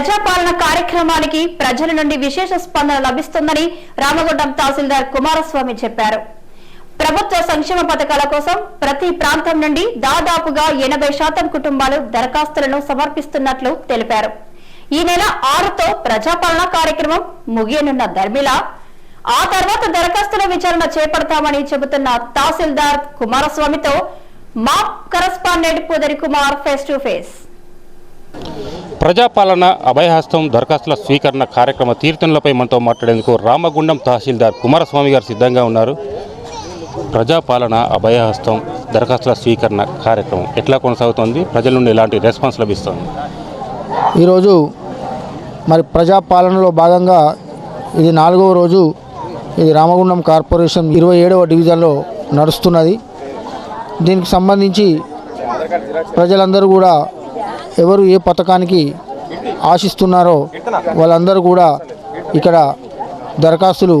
ప్రజాపాలన కార్యక్రమానికి ప్రజల నుండి విశేష స్పందన లభిస్తుందని రామగుండం తహసీల్దార్ కుమారస్వామి చెప్పారు. ప్రభుత్వ సంక్షేమ పథకాల కోసం ప్రతి ప్రాంతం నుండి దాదాపుగా ఎనభై శాతం కుటుంబాలు దరఖాస్తులను సమర్పిస్తున్నట్లు తెలిపారు. ఈ నెల ఆరుతో ప్రజాపాలన కార్యక్రమం ముగియనున్న ధర్మిల ఆ తర్వాత దరఖాస్తుల విచారణ చేపడతామని చెబుతున్న తహసీల్దార్ కుమారస్వామితో మా correspondent Pudari Kumar face to face. Prajapalana Abhayahastam దరఖాస్తుల స్వీకరణ కార్యక్రమ తీర్థనులపై మనతో మాట్లాడేందుకు రామగుండం తహసీల్దార్ కుమారస్వామి గారు సిద్ధంగా ఉన్నారు. ప్రజాపాలన అభయహస్తం దరఖాస్తుల స్వీకరణ కార్యక్రమం ఎట్లా కొనసాగుతోంది? ప్రజల నుండి ఎలాంటి రెస్పాన్స్ లభిస్తుంది? ఈరోజు మరి ప్రజాపాలనలో భాగంగా ఇది నాలుగవ రోజు ఇది రామగుండం కార్పొరేషన్ ఇరవై ఏడవ డివిజన్లో నడుస్తున్నది. దీనికి సంబంధించి ప్రజలందరూ కూడా ఎవరు ఏ పథకానికి ఆశిస్తున్నారో వాళ్ళందరూ కూడా ఇక్కడ దరఖాస్తులు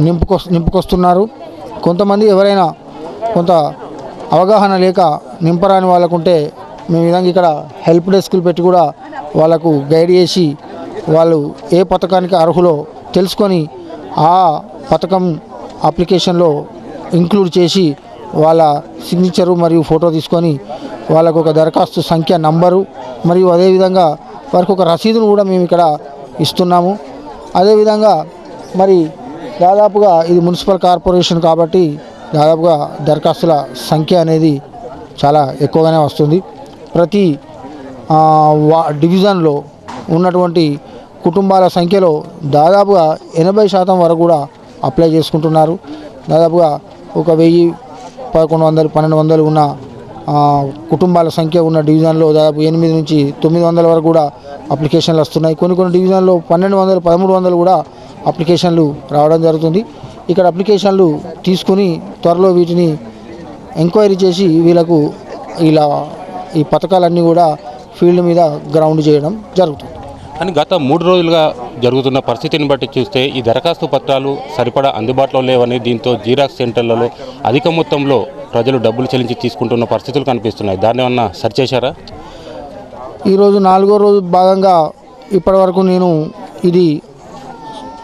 నింపుకొ నింపుకొస్తున్నారు. కొంతమంది ఎవరైనా కొంత అవగాహన లేక నింపరాని వాళ్ళకుంటే మేము విధంగా ఇక్కడ హెల్ప్ డెస్క్లు పెట్టి కూడా వాళ్ళకు గైడ్ చేసి వాళ్ళు ఏ పథకానికి అర్హులో తెలుసుకొని ఆ పథకం అప్లికేషన్లో ఇంక్లూడ్ చేసి వాళ్ళ సిగ్నేచరు మరియు ఫోటో తీసుకొని వాళ్ళకు ఒక దరఖాస్తు సంఖ్య నంబరు మరియు అదేవిధంగా వారికి ఒక రసీదును కూడా మేము ఇక్కడ ఇస్తున్నాము. అదేవిధంగా మరి దాదాపుగా ఇది మున్సిపల్ కార్పొరేషన్ కాబట్టి దాదాపుగా దరఖాస్తుల సంఖ్య అనేది చాలా ఎక్కువగానే వస్తుంది. ప్రతి వా డివిజన్లో ఉన్నటువంటి కుటుంబాల సంఖ్యలో దాదాపుగా ఎనభై శాతం వరకు కూడా అప్లై చేసుకుంటున్నారు. దాదాపుగా ఒక వెయ్యి పదకొండు వందలు పన్నెండు వందలు ఉన్న కుటుంబాల సంఖ్య ఉన్న డివిజన్లో దాదాపు ఎనిమిది నుంచి తొమ్మిది వందల వరకు కూడా అప్లికేషన్లు వస్తున్నాయి. కొన్ని కొన్ని డివిజన్లో పన్నెండు వందలు పదమూడు వందలు కూడా అప్లికేషన్లు రావడం జరుగుతుంది. ఇక్కడ అప్లికేషన్లు తీసుకుని త్వరలో వీటిని ఎంక్వైరీ చేసి వీళ్ళకు ఇలా ఈ పథకాలన్నీ కూడా ఫీల్డ్ మీద గ్రౌండ్ చేయడం జరుగుతుంది. కానీ గత మూడు రోజులుగా జరుగుతున్న పరిస్థితిని బట్టి చూస్తే ఈ దరఖాస్తు పత్రాలు సరిపడా అందుబాటులో లేవని దీంతో జీరాక్స్ సెంటర్లలో అధిక మొత్తంలో ప్రజలు డబ్బులు చెల్లించి తీసుకుంటున్న పరిస్థితులు కనిపిస్తున్నాయి. దాన్ని ఏమన్నా సరి చేశారా? ఈరోజు నాలుగో రోజు భాగంగా ఇప్పటివరకు నేను ఇది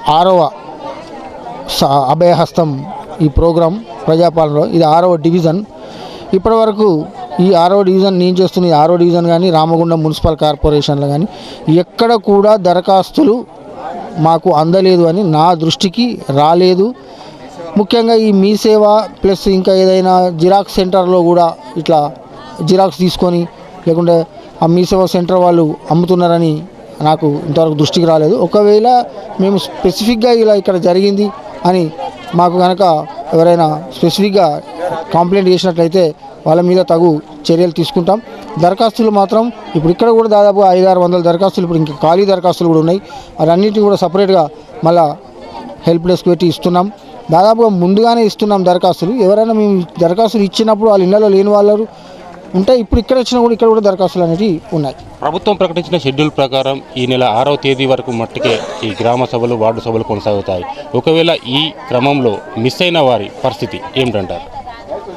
ఆరవ స- అభయహస్తం ఈ ప్రోగ్రాం ప్రజాపాలనలో ఇది ఆరవ డివిజన్. ఇప్పటివరకు ఈ ఆరో డివిజన్ నేను చేస్తున్న ఈ ఆరో డివిజన్ కానీ రామగుండం మున్సిపల్ కార్పొరేషన్లో కానీ ఎక్కడ కూడా దరఖాస్తులు మాకు అందలేదు అని నా దృష్టికి రాలేదు. ముఖ్యంగా ఈ మీ సేవ ప్లస్ ఇంకా ఏదైనా జిరాక్స్ సెంటర్లో కూడా ఇట్లా జిరాక్స్ తీసుకొని లేకుంటే ఆ మీ సేవ సెంటర్ వాళ్ళు అమ్ముతున్నారని నాకు ఇంతవరకు దృష్టికి రాలేదు. ఒకవేళ మేము స్పెసిఫిక్గా ఇలా ఇక్కడ జరిగింది అని మాకు కనుక ఎవరైనా స్పెసిఫిక్గా కంప్లైంట్ చేసినట్లయితే వాళ్ళ మీద తగు చర్యలు తీసుకుంటాం. దరఖాస్తులు మాత్రం ఇప్పుడు ఇక్కడ కూడా దాదాపు ఐదు ఆరు వందల దరఖాస్తులు ఇప్పుడు ఇంకా ఖాళీ దరఖాస్తులు కూడా ఉన్నాయి. అన్నింటినీ కూడా సపరేట్గా మళ్ళా హెల్ప్ డెస్క్ పెట్టి ఇస్తున్నాం. దాదాపుగా ముందుగానే ఇస్తున్నాం దరఖాస్తులు. ఎవరైనా మేము దరఖాస్తులు ఇచ్చినప్పుడు వాళ్ళ ఇళ్ళలో లేని వాళ్ళు ఉంటే ఇప్పుడు ఇక్కడ వచ్చినా కూడా ఇక్కడ కూడా దరఖాస్తులు అనేవి ఉన్నాయి. ప్రభుత్వం ప్రకటించిన షెడ్యూల్ ప్రకారం ఈ నెల ఆరవ తేదీ వరకు మట్టుకే ఈ గ్రామ సభలు వార్డు సభలు కొనసాగుతాయి. ఒకవేళ ఈ క్రమంలో మిస్ అయిన వారి పరిస్థితి ఏమిటంటారు?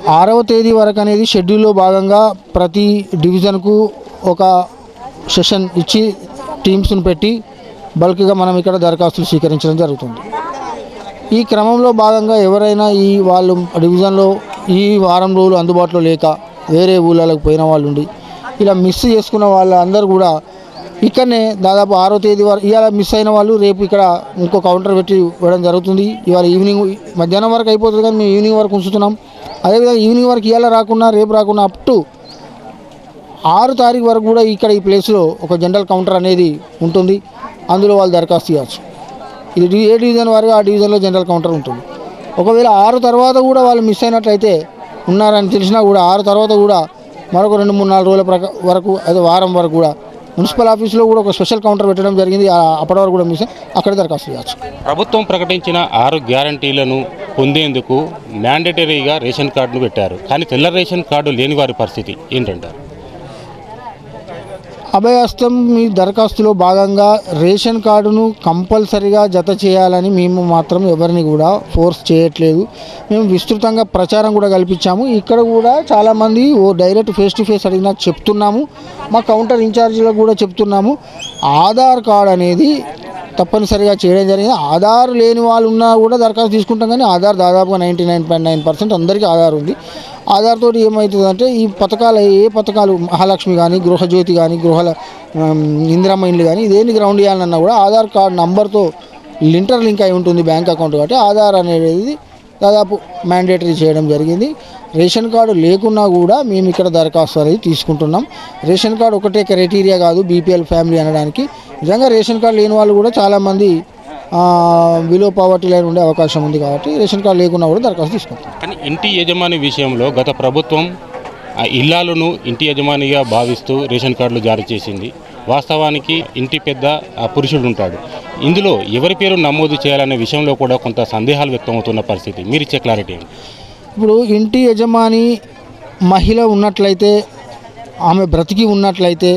ఆరవ తేదీ వరకు అనేది షెడ్యూల్లో భాగంగా ప్రతి డివిజన్కు ఒక సెషన్ ఇచ్చి టీమ్స్ను పెట్టి బల్క్గా మనం ఇక్కడ దరఖాస్తులు స్వీకరించడం జరుగుతుంది. ఈ క్రమంలో భాగంగా ఎవరైనా ఈ వాళ్ళు డివిజన్లో ఈ వారం రోజులు అందుబాటులో లేక వేరే ఊళ్ళకు పోయిన వాళ్ళు ఉండి ఇలా మిస్ చేసుకున్న వాళ్ళందరూ కూడా ఇక్కడనే దాదాపు ఆరో తేదీ వరకు ఇవాళ మిస్ అయిన వాళ్ళు రేపు ఇక్కడ ఇంకో కౌంటర్ పెట్టి ఇవ్వడం జరుగుతుంది. ఇవాళ ఈవినింగ్ మధ్యాహ్నం వరకు అయిపోతుంది కానీ మేము ఈవినింగ్ వరకు ఉంచుతున్నాం. అదేవిధంగా ఈవినింగ్ వరకు ఇవాళ రాకున్నా రేపు రాకున్నా అప్ టు ఆరు తారీఖు వరకు కూడా ఇక్కడ ఈ ప్లేస్లో ఒక జనరల్ కౌంటర్ అనేది ఉంటుంది. అందులో వాళ్ళు దరఖాస్తు ఇవ్వచ్చు ఇది ఏ డివిజన్ వారికి ఆ డివిజన్లో జనరల్ కౌంటర్ ఉంటుంది. ఒకవేళ ఆరు తర్వాత కూడా వాళ్ళు మిస్ అయినట్లయితే ఉన్నారని తెలిసినా కూడా ఆరు తర్వాత కూడా మరొక రెండు మూడు నాలుగు రోజుల ప్రక వరకు అదే వారం వరకు కూడా మున్సిపల్ ఆఫీస్లో కూడా ఒక స్పెషల్ కౌంటర్ పెట్టడం జరిగింది. అప్పటి వరకు కూడా మిస్ అక్కడ దరఖాస్తు చేయవచ్చు ప్రభుత్వం ప్రకటించిన ఆరు గ్యారంటీలను పొందేందుకు మ్యాండేటరీగా రేషన్ కార్డును పెట్టారు. కానీ తెల్ల రేషన్ కార్డు లేని వారి పరిస్థితి ఏంటంటారు? అభయహస్తం మీ దరఖాస్తులో భాగంగా రేషన్ కార్డును కంపల్సరిగా జత చేయాలని మేము మాత్రం ఎవరిని కూడా ఫోర్స్ చేయట్లేదు. మేము విస్తృతంగా ప్రచారం కూడా కల్పించాము. ఇక్కడ కూడా చాలామంది ఓ డైరెక్ట్ ఫేస్ టు ఫేస్ అడిగినా చెప్తున్నాము. మా కౌంటర్ ఇన్ఛార్జీలకు కూడా చెప్తున్నాము. ఆధార్ కార్డ్ అనేది తప్పనిసరిగా చేయడం జరిగింది. ఆధార్ లేని వాళ్ళు ఉన్నా కూడా దరఖాస్తు తీసుకుంటాం కానీ ఆధార్ దాదాపుగా ninety nine point nine percent అందరికీ ఆధార్ ఉంది. ఆధార్ తోటి ఏమవుతుందంటే ఈ పథకాలు ఏ పథకాలు మహాలక్ష్మి కానీ గృహజ్యోతి కానీ గృహల ఇందిరమ్మ ఇండ్లు కానీ ఇదేంటి గ్రౌండ్ చేయాలన్నా కూడా ఆధార్ కార్డు నంబర్తో లింటర్ లింక్ అయి ఉంటుంది బ్యాంక్ అకౌంట్ కాబట్టి ఆధార్ అనేది దాదాపు మ్యాండేటరీ చేయడం జరిగింది. రేషన్ కార్డు లేకున్నా కూడా మేము ఇక్కడ దరఖాస్తు అనేది తీసుకుంటున్నాం. రేషన్ కార్డు ఒకటే క్రైటీరియా కాదు బీపీఎల్ ఫ్యామిలీ అనడానికి. నిజంగా రేషన్ కార్డు లేని వాళ్ళు కూడా చాలామంది బిలో పావర్టీ లైన్ ఉండే అవకాశం ఉంది కాబట్టి రేషన్ కార్డు లేకున్నా కూడా దరఖాస్తు తీసుకుంటాం కానీ ఇంటి యజమాని విషయంలో గత ప్రభుత్వం ఆ ఇల్లాలను ఇంటి యజమానిగా భావిస్తూ రేషన్ కార్డులు జారీ చేసింది. వాస్తవానికి ఇంటి పెద్ద పురుషుడు ఉంటాడు. ఇందులో ఎవరి పేరు నమోదు చేయాలనే విషయంలో కూడా కొంత సందేహాలు వ్యక్తమవుతున్న పరిస్థితి. మీరు ఇచ్చే క్లారిటీ ఇప్పుడు ఇంటి యజమాని మహిళ ఉన్నట్లయితే ఆమె బ్రతికి ఉన్నట్లయితే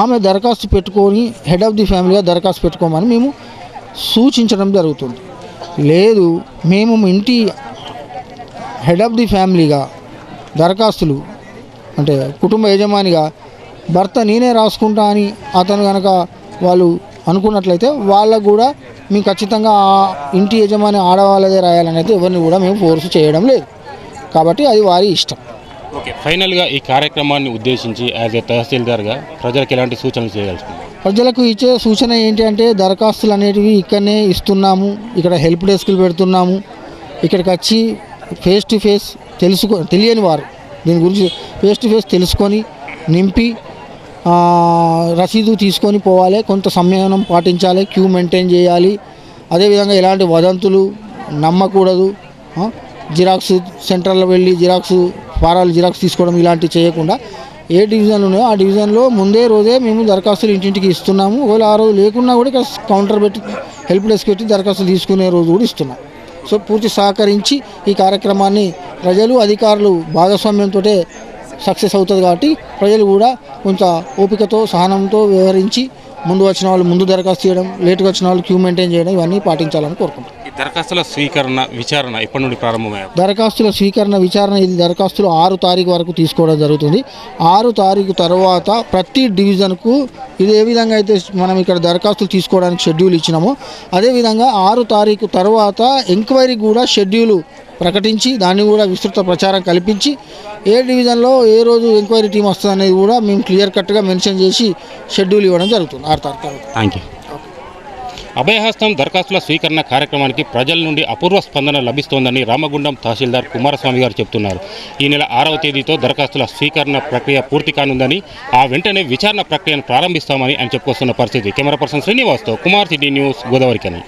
ఆమె దరఖాస్తు పెట్టుకొని హెడ్ ఆఫ్ ది ఫ్యామిలీగా దరఖాస్తు పెట్టుకోమని మేము సూచించడం జరుగుతుంది. లేదు మేము ఇంటి హెడ్ ఆఫ్ ది ఫ్యామిలీగా దరఖాస్తులు అంటే కుటుంబ యజమానిగా భర్త నేనే రాసుకుంటా అని అతను కనుక వాళ్ళు అనుకున్నట్లయితే వాళ్ళకు కూడా మేము ఖచ్చితంగా ఆ ఇంటి యజమాని ఆడవాళ్ళదే రాయాలని అయితే ఎవరిని కూడా మేము ఫోర్స్ చేయడం లేదు. కాబట్టి అది వారి ఇష్టం. ఓకే ఫైనల్గా ఈ కార్యక్రమాన్ని ఉద్దేశించి యాజ్ ఏ తహసీల్దార్గా ప్రజలకు ఎలాంటి సూచనలు చేయగలుగుతున్నారు ప్రజలకు ఇచ్చే సూచన ఏంటి అంటే దరఖాస్తులు అనేటివి ఇక్కడనే ఇస్తున్నాము ఇక్కడ హెల్ప్ డెస్క్లు పెడుతున్నాము ఇక్కడికి వచ్చి ఫేస్ టు ఫేస్ తెలుసుకో తెలియని వారు దీని గురించి ఫేస్ టు ఫేస్ తెలుసుకొని నింపి రసీదు తీసుకొని పోవాలి కొంత సంయమనం పాటించాలి క్యూ మెయింటైన్ చేయాలి. అదేవిధంగా ఎలాంటి వదంతులు నమ్మకూడదు. జిరాక్స్ సెంటర్లో వెళ్ళి జిరాక్స్ ఫారాలు జిరాక్స్ తీసుకోవడం ఇలాంటివి చేయకుండా ఏ డివిజన్ ఉన్నాయో ఆ డివిజన్లో ముందే రోజే మేము దరఖాస్తులు ఇంటింటికి ఇస్తున్నాము. ఒకవేళ ఆ రోజు లేకున్నా కూడా ఇక్కడ కౌంటర్ పెట్టి హెల్ప్ డెస్క్ పెట్టి దరఖాస్తులు తీసుకునే రోజు కూడా ఇస్తున్నాం. సో పూర్తి సహకరించి ఈ కార్యక్రమాన్ని ప్రజలు అధికారులు భాగస్వామ్యంతో సక్సెస్ అవుతుంది కాబట్టి ప్రజలు కూడా కొంత ఓపికతో సహనంతో వ్యవహరించి ముందు వచ్చిన వాళ్ళు ముందు దరఖాస్తు చేయడం లేటుగా వచ్చిన వాళ్ళు క్యూ మెయింటైన్ చేయడం ఇవన్నీ పాటించాలని కోరుకుంటున్నాం. దరఖాస్తుల స్వీకరణ విచారణ ఎప్పటి నుండి ప్రారంభమయ్యారు. దరఖాస్తుల స్వీకరణ విచారణ ఇది దరఖాస్తులు ఆరు తారీఖు వరకు తీసుకోవడం జరుగుతుంది. ఆరు తారీఖు తర్వాత ప్రతి డివిజన్కు ఇది ఏ విధంగా అయితే మనం ఇక్కడ దరఖాస్తులు తీసుకోవడానికి షెడ్యూల్ ఇచ్చినామో అదేవిధంగా ఆరు తారీఖు తర్వాత ఎంక్వైరీ కూడా షెడ్యూల్ ప్రకటించి దాన్ని కూడా విస్తృత ప్రచారం కల్పించి ఏ డివిజన్లో ఏ రోజు ఎంక్వైరీ టీం వస్తుంది అనేది కూడా మేము క్లియర్ కట్గా మెన్షన్ చేసి షెడ్యూల్ ఇవ్వడం జరుగుతుంది. ఆరు తారీఖు థ్యాంక్ యూ అభయహస్తం దరఖాస్తుల స్వీకరణ కార్యక్రమానికి ప్రజల నుండి అపూర్వ స్పందన లభిస్తోందని రామగుండం తహసీల్దార్ కుమారస్వామి గారు చెబుతున్నారు ఈ నెల ఆరవ తేదీతో దరఖాస్తుల స్వీకరణ ప్రక్రియ పూర్తి కానుందని ఆ వెంటనే విచారణ ప్రక్రియను ప్రారంభిస్తామని ఆయన చెప్పుకొస్తున్న పరిస్థితి. కెమెరా పర్సన్ శ్రీనివాస్తో కుమార్ సిటీ న్యూస్ గోదావరికని